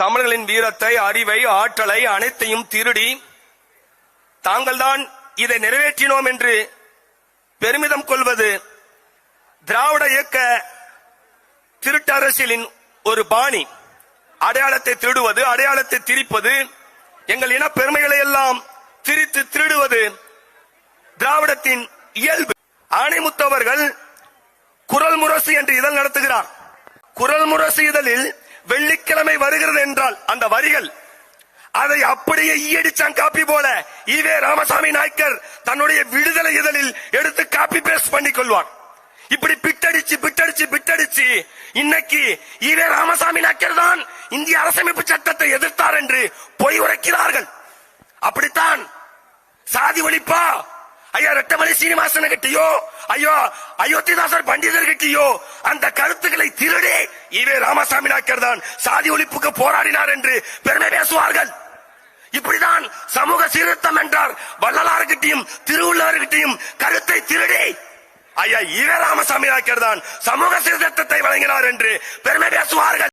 தமிழர்களின் வீரத்தை அறிவை ஆற்றலை அனைத்தையும் திருடி தாங்கள்தான் இதை நிறைவேற்றினோம் என்று பெருமிதம் கொள்வது திராவிட இயக்க திருட்டு அரசியலின் ஒரு பாணி. அடையாளத்தை திருடுவது அடையாளத்தை திரிப்பது எங்கள் இன பெருமைகளை எல்லாம் திரித்து திருடுவது திராவிடத்தின் இயல்பு. ஆணைமுத்தவர்கள் குரல் முரசு என்று இதழ் நடத்துகிறார். குரல் முரசு இதழில் வெள்ளிக்கிழமை வருகிறது என்றால் அந்த வரிகள் அதை அப்படியே ஈயடிச்சான் காப்பி போல. ஈவே ராமசாமி நாய்க்கர் தன்னுடைய விடுதலை இதழில் எடுத்து காப்பி பேஸ்ட் பண்ணி கொள்வார். இப்படி பிட்டடிச்சு பிட்டடிச்சு பிட்டடிச்சு இன்னைக்கு ஈவே ராமசாமி நாயக்கர் தான் இந்திய அரசமைப்பு சட்டத்தை எதிர்த்தார் என்று பொய் உரைக்கிறார்கள். அப்படித்தான் சாதி ஒழிப்பா? ஐயா ரெட்டமலை சீனிவாசன் கிட்டயோ? ஐயோ அயோத்திதாசர் பண்டிதர் கிட்டயோ? அந்த கருத்துக்களை திருடி இவே ராமசாமி நாயக்கர் தான் சாதி ஒழிப்புக்கு போராடினார் என்று பெருமை பேசுவார்கள். இப்படிதான் சமூக சீர்திருத்தம் என்றார். வள்ளலார்கிட்டையும் திருவள்ளுவர்கிட்டையும் கருத்தை திருடி. ஐயா இவே ராமசாமி நாயக்கர் தான் சமூக சீர்திருத்தத்தை வழங்கினார் என்று பெருமை பேசுவார்கள்.